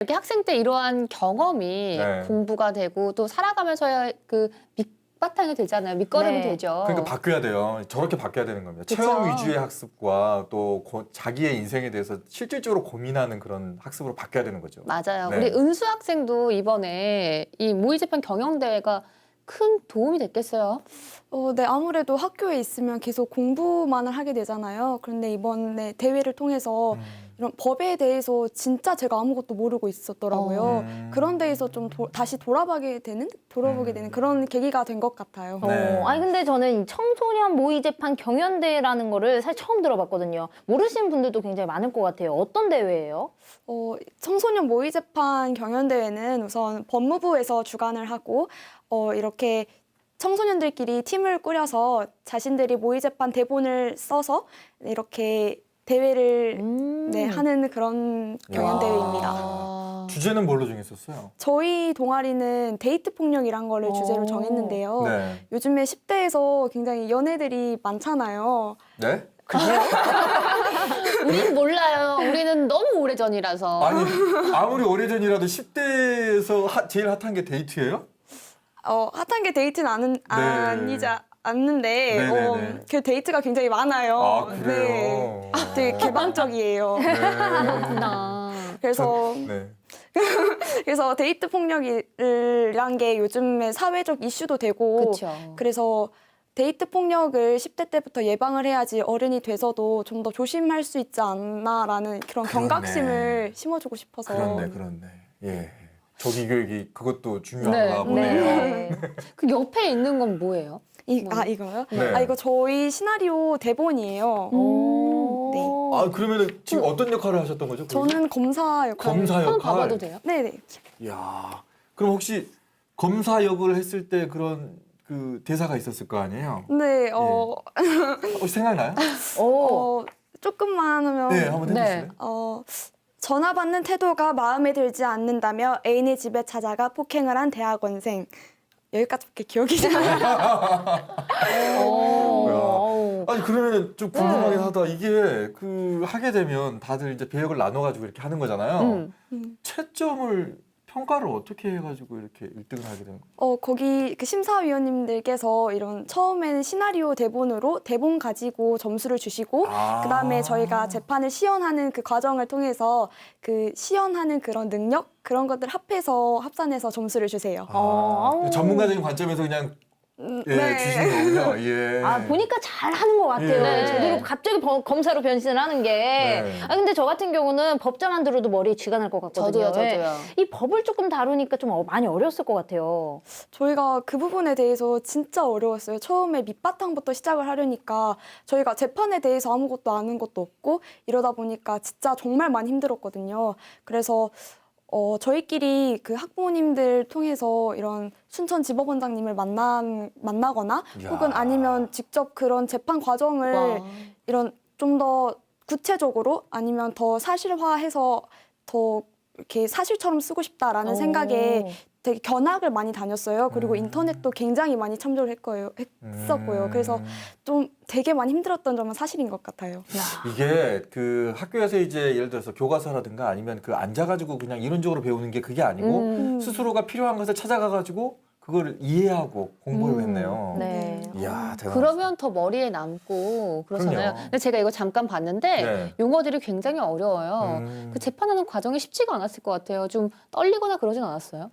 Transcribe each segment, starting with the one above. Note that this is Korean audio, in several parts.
이렇게 학생 때 이러한 경험이 네. 공부가 되고 또 살아가면서의 그 밑바탕이 되잖아요. 밑거름이 네. 되죠. 그러니까 바뀌어야 돼요. 저렇게 바뀌어야 되는 겁니다. 그쵸. 체험 위주의 학습과 또 고- 자기의 인생에 대해서 실질적으로 고민하는 그런 학습으로 바뀌어야 되는 거죠. 맞아요. 네. 우리 은수 학생도 이번에 이 모의재판 경영대회가 큰 도움이 됐겠어요. 어, 네, 아무래도 학교에 있으면 계속 공부만을 하게 되잖아요. 그런데 이번에 대회를 통해서 음. 이런 법에 대해서 진짜 제가 아무것도 모르고 있었더라고요. 음. 그런 데에서 좀 도- 다시 돌아보게 되는, 돌아보게 음. 되는 그런 계기가 된 것 같아요. 네. 어, 아니 근데 저는 이 청소년 모의 재판 경연대회라는 거를 사실 처음 들어봤거든요. 모르시는 분들도 굉장히 많을 것 같아요. 어떤 대회예요? 어, 청소년 모의 재판 경연 대회는 우선 법무부에서 주관을 하고 어, 이렇게 청소년들끼리 팀을 꾸려서 자신들이 모의 재판 대본을 써서 이렇게 대회를 음. 네, 하는 그런 경연 대회입니다. 아. 주제는 뭘로 정했었어요? 저희 동아리는 데이트 폭력이란 거를 오. 주제로 정했는데요. 네. 요즘에 10대에서 굉장히 연애들이 많잖아요. 네? 우리는 몰라요. 우리는 너무 오래 전이라서. 아니 아무리 오래전이라도 10대에서 제일 핫한 게 데이트예요? 어, 핫한 게 데이트는 아는, 아니자 않는데 네. 어, 그 데이트가 굉장히 많아요. 아 네. 그래요. 되게 개방적이에요. 네. 그렇구나. 그래서 네. 그래서 데이트 폭력이란 게 요즘에 사회적 이슈도 되고 그렇죠. 그래서 데이트 폭력을 10대 때부터 예방을 해야지 어른이 돼서도 좀 더 조심할 수 있지 않나라는 그런 그렇네. 경각심을 심어주고 싶어서 그렇네 그렇네. 예. 조기 교육이 그것도 중요한가 네. 보네요. 네. 그 옆에 있는 건 뭐예요? 이, 뭐. 아 이거요? 네. 아 이거 저희 시나리오 대본이에요. 오. 네. 아 그러면은 지금 어떤 역할을 하셨던 거죠? 저는 검사 역할. 검사 한번. 봐봐도 돼요? 네네. 야, 그럼 혹시 검사 역을 했을 때 그런 그 대사가 있었을 거 아니에요? 네. 어, 혹시 생각나요? 오. 어 조금만 하면 네, 한번 네. 해주실래요? 어, 전화 받는 태도가 마음에 들지 않는다며 애인의 집에 찾아가 폭행을 한 대학원생. 여기까지밖에 기억이 나요. 오. 아니 그러면 좀 궁금하긴 네. 하다. 이게 그 하게 되면 다들 이제 배역을 나눠 가지고 이렇게 하는 거잖아요. 음. 음. 채점을 평가를 어떻게 해가지고 이렇게 1등을 하게 된 거예요? 어, 거기 그 심사위원님들께서 이런 처음에는 시나리오 대본으로 대본 가지고 점수를 주시고 아. 그다음에 저희가 재판을 시연하는 그 과정을 통해서 그 시연하는 그런 능력 그런 것들 합해서 합산해서 점수를 주세요. 아, 아우. 전문가적인 관점에서 그냥 음, 예, 주시는 거군요. 예. 아 보니까 잘 하는 것 같아요. 예. 제대로 갑자기 버- 검사로 변신을 하는 게. 네. 아 근데 저 같은 경우는 법자만 들어도 머리에 쥐가 날 것 같거든요. 저도요, 예. 저도요. 이 법을 조금 다루니까 좀 어- 많이 어려웠을 것 같아요. 저희가 그 부분에 대해서 진짜 어려웠어요. 처음에 밑바탕부터 시작을 하려니까 저희가 재판에 대해서 아무것도 아는 것도 없고 이러다 보니까 진짜 정말 많이 힘들었거든요. 그래서 어, 저희끼리 그 학부모님들 통해서 이런 순천 지법원장님을 만난, 만나거나 이야. 혹은 아니면 직접 그런 재판 과정을 와. 이런 좀 더 구체적으로 아니면 더 사실화해서 더 이렇게 사실처럼 쓰고 싶다라는 오. 생각에 되게 견학을 많이 다녔어요. 그리고 음. 인터넷도 굉장히 많이 참조를 했고요. 했었고요. 음. 그래서 좀 되게 많이 힘들었던 점은 사실인 것 같아요. 야. 이게 그 학교에서 이제 예를 들어서 교과서라든가 아니면 그 앉아가지고 그냥 이론적으로 배우는 게 그게 아니고 음. 스스로가 필요한 것을 찾아가가지고 그걸 이해하고 공부를 음. 했네요. 네. 이야 대단. 그러면 더 머리에 남고 그러잖아요. 그럼요. 근데 제가 이거 잠깐 봤는데 네. 용어들이 굉장히 어려워요. 음. 그 재판하는 과정이 쉽지가 않았을 것 같아요. 좀 떨리거나 그러진 않았어요?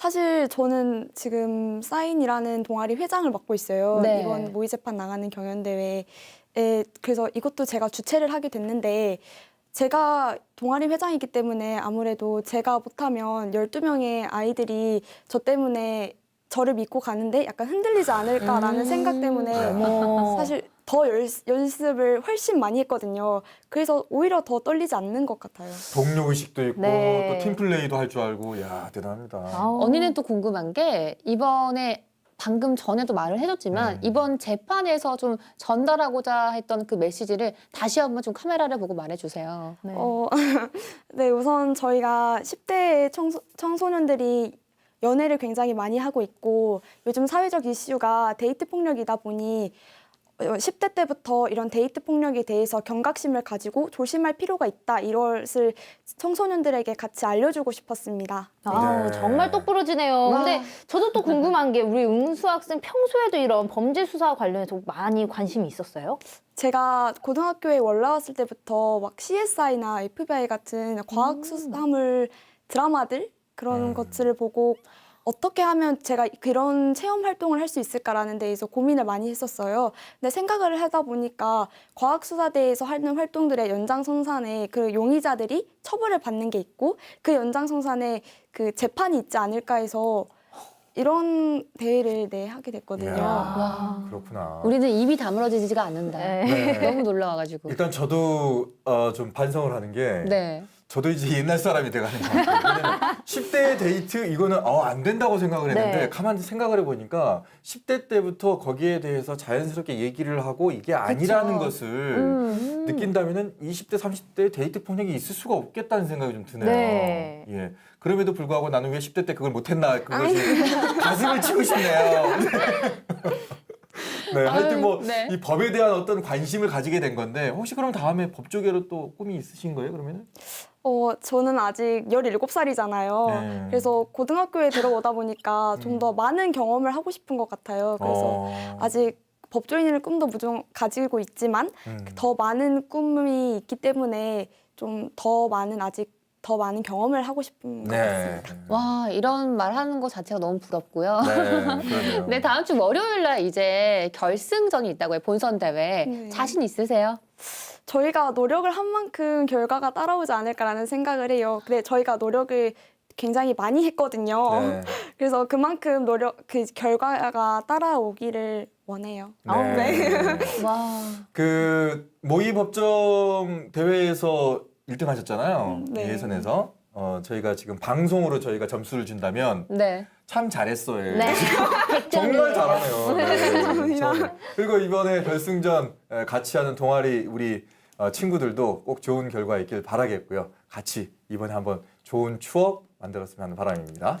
사실 저는 지금 사인이라는 동아리 회장을 맡고 있어요. 네. 이번 모의 재판 나가는 경연대회에 그래서 이것도 제가 주최를 하게 됐는데 제가 동아리 회장이기 때문에 아무래도 제가 못하면 12명의 아이들이 저 때문에 저를 믿고 가는데 약간 흔들리지 않을까라는 음. 생각 때문에. 사실 더 열, 연습을 훨씬 많이 했거든요. 그래서 오히려 더 떨리지 않는 것 같아요. 동료 의식도 있고 네. 또 팀플레이도 할 줄 알고 야 대단합니다. 아우. 언니는 또 궁금한 게 이번에 방금 전에도 말을 해줬지만 음. 이번 재판에서 좀 전달하고자 했던 그 메시지를 다시 한번 좀 카메라를 보고 말해주세요. 네. 어, 네, 우선 저희가 10대 청소, 청소년들이 연애를 굉장히 많이 하고 있고 요즘 사회적 이슈가 데이트 폭력이다 보니 10대 때부터 이런 데이트 폭력에 대해서 경각심을 가지고 조심할 필요가 있다 이것을 청소년들에게 같이 알려주고 싶었습니다. 아 네. 정말 똑부러지네요. 와. 근데 저도 또 궁금한 게 우리 응수 학생 평소에도 이런 범죄 수사 관련해서 많이 관심이 있었어요? 제가 고등학교에 올라왔을 때부터 막 CSI나 FBI 같은 과학 수사물 드라마들 그런 음. 것들을 보고 어떻게 하면 제가 그런 체험 활동을 할 수 있을까라는 데에서 고민을 많이 했었어요. 근데 생각을 하다 보니까 과학 수사대에서 하는 활동들의 연장선상에 그 용의자들이 처벌을 받는 게 있고 그 연장선상에 그 재판이 있지 않을까 해서 이런 대회를 네 하게 됐거든요. 이야, 와. 그렇구나. 우리는 입이 다물어지지가 않는다. 네. 네. 너무 놀라워가지고. 일단 저도 어, 좀 반성을 하는 게 네. 저도 이제 옛날 사람이 돼가는 것 같아요. 왜냐면 10대 데이트 이거는 어, 안 된다고 생각을 했는데 네. 가만히 생각을 해보니까 10대 때부터 거기에 대해서 자연스럽게 얘기를 하고 이게 아니라는 그쵸. 것을 음. 느낀다면은 20대 30대 데이트 폭력이 있을 수가 없겠다는 생각이 좀 드네요. 네. 예. 그럼에도 불구하고 나는 왜 10대 때 그걸 못했나 그것이 가슴을 치고 싶네요. 네, 하여튼 뭐이 네. 법에 대한 어떤 관심을 가지게 된 건데 혹시 그럼 다음에 법조계로 또 꿈이 있으신 거예요? 그러면은? 어, 저는 아직 17살이잖아요. 네. 그래서 고등학교에 들어오다 보니까 음. 좀더 많은 경험을 하고 싶은 것 같아요. 그래서 어. 아직 법조인일 꿈도 무정 가지고 있지만 음. 더 많은 꿈이 있기 때문에 좀 더 많은 아직 더 많은 경험을 하고 싶은 것 네. 같습니다. 와 이런 말 하는 거 자체가 너무 부럽고요. 네, 그러네요. 네 다음 주 월요일 날 이제 결승전이 있다고요 본선 대회 네. 자신 있으세요? 저희가 노력을 한 만큼 결과가 따라오지 않을까라는 생각을 해요. 근데 저희가 노력을 굉장히 많이 했거든요. 네. 그래서 그만큼 노력 그 결과가 따라오기를 원해요. 네. 와 그 모의 법정 대회에서 1등 하셨잖아요. 네. 예선에서. 어, 저희가 지금 방송으로 저희가 점수를 준다면 네. 참 잘했어요. 네. 정말 잘하네요. 네, 감사합니다. 저는. 그리고 이번에 결승전 에, 같이 하는 동아리 우리 어, 친구들도 꼭 좋은 결과 있길 바라겠고요. 같이 이번에 한번 좋은 추억 만들었으면 하는 바람입니다.